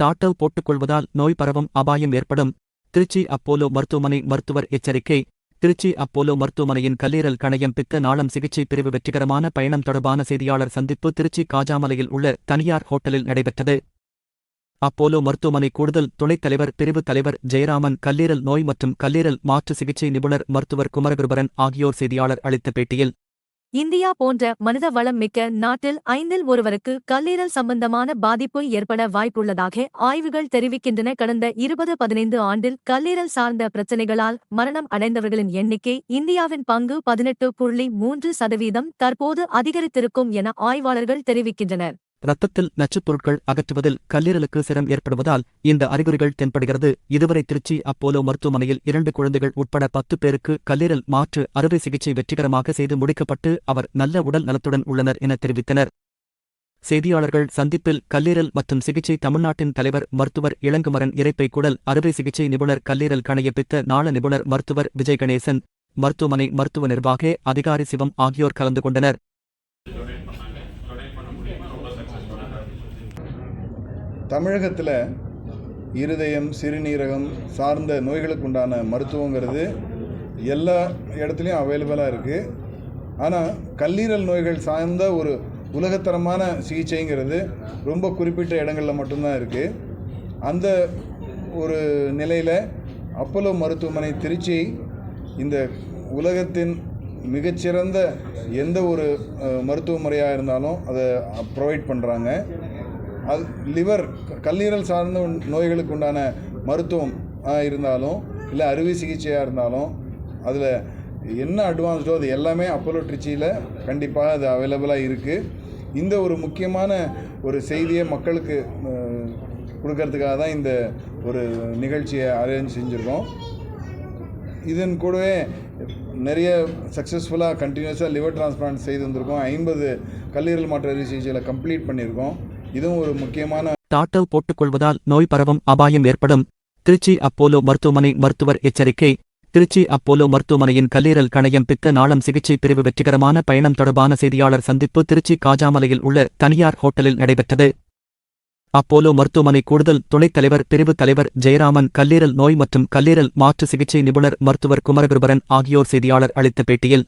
டாட்டவ் போட்டுக்கொள்வதால் நோய் பரவும் அபாயம் ஏற்படும். திருச்சி அப்போலோ மருத்துவமனை மருத்துவர் எச்சரிக்கை. திருச்சி அப்போலோ மருத்துவமனையின் கல்லீரல் கணையம் பித்த நாளம் சிகிச்சை பிரிவு வெற்றிகரமான பயணம் தொடர்பான செய்தியாளர் சந்திப்பு திருச்சி காஜாமலையில் உள்ள தனியார் ஹோட்டலில் நடைபெற்றது. அப்போலோ மருத்துவமனை கூடுதல் துணைத் தலைவர் பிரிவு தலைவர் ஜெயராமன் கல்லீரல் நோய் மற்றும் கல்லீரல் மாற்று சிகிச்சை நிபுணர் மருத்துவர் குமரகுருபரன் ஆகியோர் செய்தியாளர் அளித்த பேட்டியில் இந்தியா போன்ற மனித வளம் மிக்க நாட்டில் ஐந்தில் ஒருவருக்கு கல்லீரல் சம்பந்தமான பாதிப்பு ஏற்பட வாய்ப்புள்ளதாக ஆய்வுகள் தெரிவிக்கின்றன. கடந்த இருபது பதினைந்து ஆண்டில் கல்லீரல் சார்ந்த பிரச்சினைகளால் மரணம் அடைந்தவர்களின் எண்ணிக்கை இந்தியாவின் பங்கு பதினெட்டு புள்ளி மூன்று சதவீதம் தற்போது அதிகரித்திருக்கும் என ஆய்வாளர்கள் தெரிவிக்கின்றனர். இரத்தத்தில் நச்சுப் பொருட்கள் அகற்றுவதில் கல்லீரலுக்கு சிரம் ஏற்படுவதால் இந்த அறிகுறிகள் தென்படுகிறது. இதுவரை திருச்சி அப்போலோ மருத்துவமனையில் இரண்டு குழந்தைகள் உட்பட பத்து பேருக்கு கல்லீரல் மாற்று அறுவை சிகிச்சை வெற்றிகரமாக செய்து முடிக்கப்பட்டு அவர் நல்ல உடல் நலத்துடன் உள்ளனர் என தெரிவித்தனர். செய்தியாளர்கள் சந்திப்பில் கல்லீரல் மற்றும் சிகிச்சை தமிழ்நாட்டின் தலைவர் மருத்துவர் இளங்குமரன் இறைப்பை குடல் அறுவை சிகிச்சை நிபுணர் கல்லீரல் கணையப்பித்த நாள நிபுணர் மருத்துவர் விஜய் கணேசன் மருத்துவமனை மருத்துவ நிர்வாக அதிகாரி சிவம் ஆகியோர் கலந்து கொண்டனர். தமிழகத்தில் இருதயம் சிறுநீரகம் சார்ந்த நோய்களுக்கு உண்டான மருத்துவங்கிறது எல்லா இடத்துலையும் அவைலபிளாக இருக்குது ஆனால் கல்லீரல் நோய்கள் சார்ந்த ஒரு உலகத்தரமான சிகிச்சைங்கிறது ரொம்ப குறிப்பிட்ட இடங்களில் மட்டும்தான் இருக்குது அந்த ஒரு நிலையில் அப்போலோ மருத்துவமனை திருச்சி இந்த உலகத்தின் மிகச்சிறந்த எந்த ஒரு மருத்துவ முறையாக இருந்தாலும் அதை ப்ரொவைட் பண்ணுறாங்க அது லிவர் கல்லீரல் சார்ந்த நோய்களுக்கு உண்டான மருத்துவம் இருந்தாலும் இல்லை அறுவை சிகிச்சையாக இருந்தாலும் அதில் என்ன அட்வான்ஸ்டோ அது எல்லாமே அப்போலோ ட்ரிச்சியில் கண்டிப்பாக அது அவைலபிளாக இருக்குது இந்த ஒரு முக்கியமான ஒரு செய்தியை மக்களுக்கு கொடுக்கறதுக்காக தான் இந்த ஒரு நிகழ்ச்சியை அரேஞ்ச் செஞ்சுருக்கோம். இதன் கூடவே நிறைய சக்ஸஸ்ஃபுல்லாக கண்டினியூஸாக லிவர் டிரான்ஸ்பிளான்ட் செய்து வந்திருக்கோம். ஐம்பது கல்லீரல் மாற்று அறுவை சிகிச்சையில் கம்ப்ளீட் பண்ணியிருக்கோம். இதுவும் ஒரு முக்கியமான டாட்டல் போட்டுக்கொள்வதால் நோய் பரவும் அபாயம் ஏற்படும். திருச்சி அப்போலோ மருத்துவமனை மருத்துவர் எச்சரிக்கை. திருச்சி அப்போலோ மருத்துவமனையின் கல்லீரல் கணையம் பித்த நாளம் சிகிச்சை பிரிவு வெற்றிகரமான பயணம் தொடர்பான செய்தியாளர் சந்திப்பு திருச்சி காஜாமலையில் உள்ள தனியார் ஹோட்டலில் நடைபெற்றது. அப்போலோ மருத்துவமனை கூடுதல் துணைத் தலைவர் பிரிவு தலைவர் ஜெயராமன் கல்லீரல் நோய் மற்றும் கல்லீரல் மாற்று சிகிச்சை நிபுணர் மருத்துவர் குமரகுருபரன் ஆகியோர் செய்தியாளர் அளித்த பேட்டியில்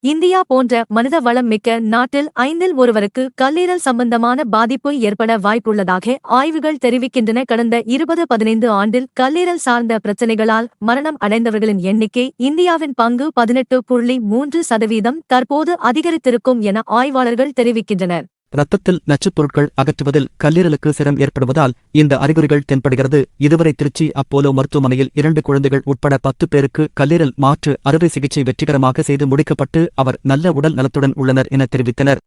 இந்தியா போன்ற மனித வளம் மிக்க நாட்டில் ஐந்தில் ஒருவருக்கு கல்லீரல் சம்பந்தமான பாதிப்பு ஏற்பட வாய்ப்புள்ளதாக ஆய்வுகள் தெரிவிக்கின்றன. கடந்த இருபது பதினைந்து ஆண்டில் கல்லீரல் சார்ந்த பிரச்சினைகளால் மரணம் அடைந்தவர்களின் எண்ணிக்கை இந்தியாவின் பங்கு பதினெட்டு புள்ளி மூன்று சதவீதம் தற்போது அதிகரித்திருக்கும் என ஆய்வாளர்கள் தெரிவிக்கின்றனர். இரத்தத்தில் நச்சுப்பொருட்கள் அகற்றுவதில் கல்லீரலுக்கு சிரம் ஏற்படுவதால் இந்த அறிகுறிகள் தென்படுகிறது. இதுவரை திருச்சி அப்போலோ மருத்துவமனையில் இரண்டு குழந்தைகள் உட்பட பத்து பேருக்கு கல்லீரல் மாற்று அறுவை சிகிச்சை வெற்றிகரமாக செய்து முடிக்கப்பட்டு அவர் நல்ல உடல் நலத்துடன் உள்ளனர் என தெரிவித்தனர்.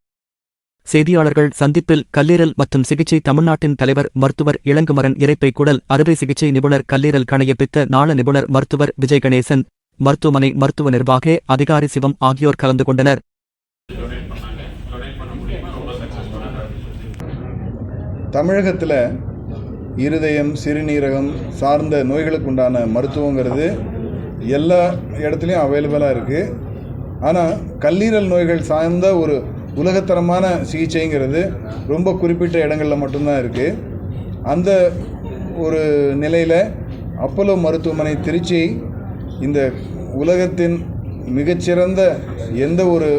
செய்தியாளர்கள் சந்திப்பில் கல்லீரல் மற்றும் சிகிச்சை தமிழ்நாட்டின் தலைவர் மருத்துவர் இளங்குமரன் இறைப்பை குடல் அறுவை சிகிச்சை நிபுணர் கல்லீரல் கணையப்பித்த நாள நிபுணர் மருத்துவர் விஜய் கணேசன் மருத்துவமனை மருத்துவ நிர்வாக அதிகாரி சிவம் ஆகியோர் கலந்து கொண்டனர். தமிழகத்தில் இருதயம் சிறுநீரகம் சார்ந்த நோய்களுக்கு உண்டான மருத்துவங்கிறது எல்லா இடத்துலையும் அவைலபிளாக இருக்குது ஆனால் கல்லீரல் நோய்கள் சார்ந்த ஒரு உலகத்தரமான சிகிச்சைங்கிறது ரொம்ப குறிப்பிட்ட இடங்களில் மட்டும்தான் இருக்குது அந்த ஒரு நிலையில் அப்போலோ மருத்துவமனை திருச்சி இந்த உலகத்தின் மிகச்சிறந்த எந்த ஒரு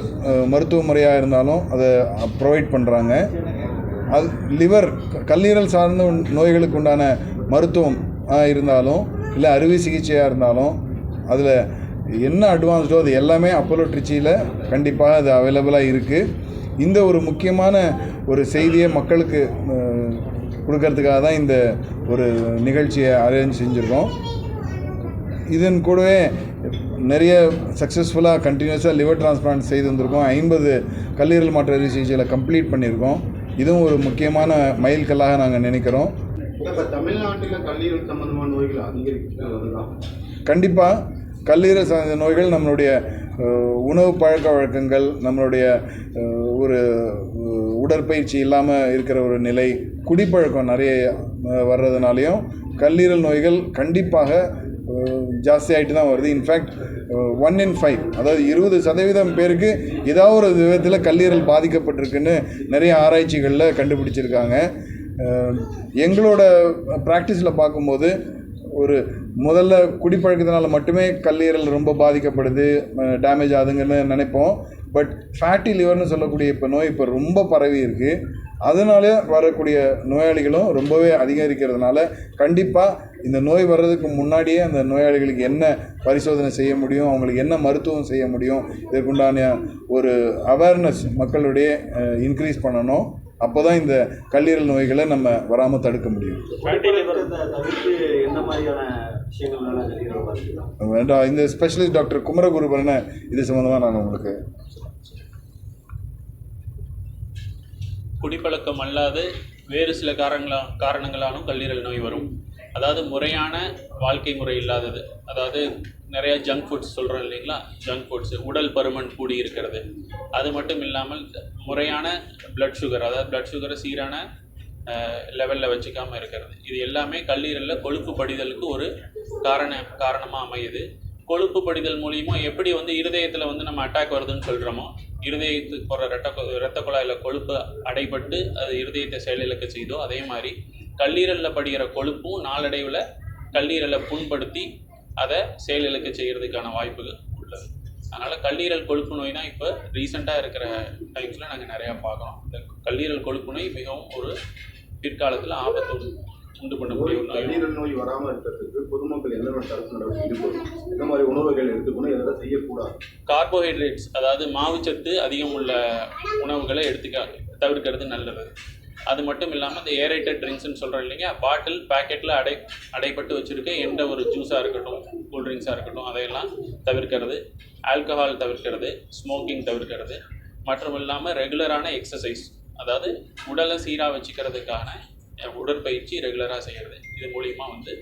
மருத்துவ முறையாக இருந்தாலும் அதை ப்ரொவைட் பண்ணுறாங்க அது லிவர் கல்லீரல் சார்ந்த நோய்களுக்கு உண்டான மருத்துவம் இருந்தாலும் இல்லை அறுவை சிகிச்சையாக இருந்தாலும் அதில் என்ன அட்வான்ஸ்டோ அது எல்லாமே அப்போலோ ட்ரிச்சியில் கண்டிப்பாக அது அவைலபிளாக இருக்குது இந்த ஒரு முக்கியமான ஒரு செய்தியை மக்களுக்கு கொடுக்கறதுக்காக தான் இந்த ஒரு நிகழ்ச்சியை அரேஞ்ச் செஞ்சுருக்கோம். இதன் கூடவே நிறைய சக்ஸஸ்ஃபுல்லாக கண்டினியூஸாக லிவர் டிரான்ஸ்பிளான்ட் செய்து வந்திருக்கோம். ஐம்பது கல்லீரல் மாற்று அறுவை சிகிச்சையில் கம்ப்ளீட் பண்ணியிருக்கோம். இதுவும் ஒரு முக்கியமான மைல்கல்லாக நாங்கள் நினைக்கிறோம். இப்போ தமிழ்நாட்டில் கல்லீரல் சம்பந்தமான நோய்கள் அதிகரித்து வருதா கண்டிப்பாக கல்லீரல் சார்ந்த நோய்கள் நம்மளுடைய உணவு பழக்க வழக்கங்கள் நம்மளுடைய ஒரு உடற்பயிற்சி இல்லாமல் இருக்கிற ஒரு நிலை குடிப்பழக்கம் நிறைய வர்றதுனாலையும் கல்லீரல் நோய்கள் கண்டிப்பாக ஜாஸ்தியாகிட்டு ஜாஸ்தியாயிட்டு தான் வருது. இன்ஃபேக்ட் ஒன் இன் ஃபைவ் அதாவது இருபது சதவீதம் பேருக்கு ஏதாவது ஒரு விதத்தில் கல்லீரல் பாதிக்கப்பட்டிருக்குன்னு நிறைய ஆராய்ச்சிகளில் கண்டுபிடிச்சிருக்காங்க. Uh, எங்களோட ப்ராக்டிஸில் பார்க்கும்போது ஒரு முதல்ல குடிப்பழக்கத்தினால மட்டுமே கல்லீரல் ரொம்ப பாதிக்கப்படுது டேமேஜ் ஆகுதுங்கன்னு நினைப்போம். பட் ஃபேட்டி லிவர்னு சொல்லக்கூடிய இப்போ நோய் இப்போ ரொம்ப பரவி இருக்குது அதனால வரக்கூடிய நோயாளிகளும் ரொம்பவே அதிகரிக்கிறதுனால கண்டிப்பாக இந்த நோய் வர்றதுக்கு முன்னாடியே அந்த நோயாளிகளுக்கு என்ன பரிசோதனை செய்ய முடியும்? அவங்களுக்கு என்ன மருத்துவம் செய்ய முடியும்? இதற்குண்டான ஒரு அவேர்னஸ் மக்களுடைய இன்க்ரீஸ் பண்ணணும். அப்போ தான் இந்த கல்லீரல் நோய்களை நம்ம வராமல் தடுக்க முடியும். வேண்டாம் இந்த ஸ்பெஷலிஸ்ட் டாக்டர் குமரகுருபரனை இது சம்மந்தமாக நான் உங்களுக்கு குடிப்பழக்கம் அல்லாது வேறு சில காரணங்களா காரணங்களாலும் கல்லீரல் நோய் வரும். அதாவது முறையான வாழ்க்கை முறை இல்லாதது. அதாவது நிறைய ஜங்க் ஃபுட்ஸ் சொல்கிறோம் இல்லைங்களா? ஜங்க் ஃபுட்ஸ் உடல் பருமன் கூடி இருக்கிறது. அது மட்டும் இல்லாமல் முறையான பிளட் சுகர் அதாவது பிளட் சுகரை சீரான லெவலில் வச்சுக்காமல் இருக்கிறது. இது எல்லாமே கல்லீரலில் கொழுப்பு படிதலுக்கு ஒரு காரண காரணமாக அமையுது. கொழுப்பு படிதல் மூலியமாக எப்படி வந்து இருதயத்தில் வந்து நம்ம அட்டாக் வருதுன்னு சொல்கிறோமோ இருதயத்துக்கு போகிற ரத்த ரத்த குழாயில் கொழுப்பு அடைபட்டு அது இருதயத்தை செயலிழக்க செய்தோ அதே மாதிரி கல்லீரலில் படிகிற கொழுப்பும் நாளடைவில் கல்லீரலை புண்படுத்தி அதை செயலிழக்க செய்கிறதுக்கான வாய்ப்புகள் உள்ளது. அதனால் கல்லீரல் கொழுப்பு நோய் தான் இப்போ ரீசெண்டாக இருக்கிற டைம்ஸில் நாங்கள் நிறையா பார்க்குறோம். இந்த கல்லீரல் கொழுப்பு நோய் மிகவும் ஒரு பிற்காலத்தில் ஆபத்து உண்டு- ஒரு நோய். கல்லீரல் நோய் வராம இருக்கிறதுக்கு பொதுமக்கள் என்னென்ன தடுப்பு நடவடிக்கை எந்த மாதிரி உணவுகள் எடுத்துக்கணும்? எதெல்லாம் செய்யக்கூடாது? கார்போஹைட்ரேட்ஸ் அதாவது மாவுச்சத்து அதிகம் உள்ள உணவுகளை எடுத்துக்க தவிர்க்கிறது நல்லது. அது மட்டும் இல்லாமல் இந்த ஏரேட்டட் ட்ரிங்க்ஸ்னு சொல்கிறோம் இல்லைங்க பாட்டில் பேக்கெட்டில் அடை அடைப்பட்டு வச்சுருக்க எந்த ஒரு ஜூஸாக இருக்கட்டும் கூல் ட்ரிங்க்ஸாக இருக்கட்டும் அதையெல்லாம் தவிர்க்கிறது. ஆல்கஹால் தவிர்க்கிறது ஸ்மோக்கிங் தவிர்க்கிறது. மற்றும் இல்லாமல் ரெகுலரான எக்ஸசைஸ் அதாவது உடலை சீராக வச்சுக்கிறதுக்கான உடற்பயிற்சி ரெகுலராக செய்கிறது இது மூலிமா வந்து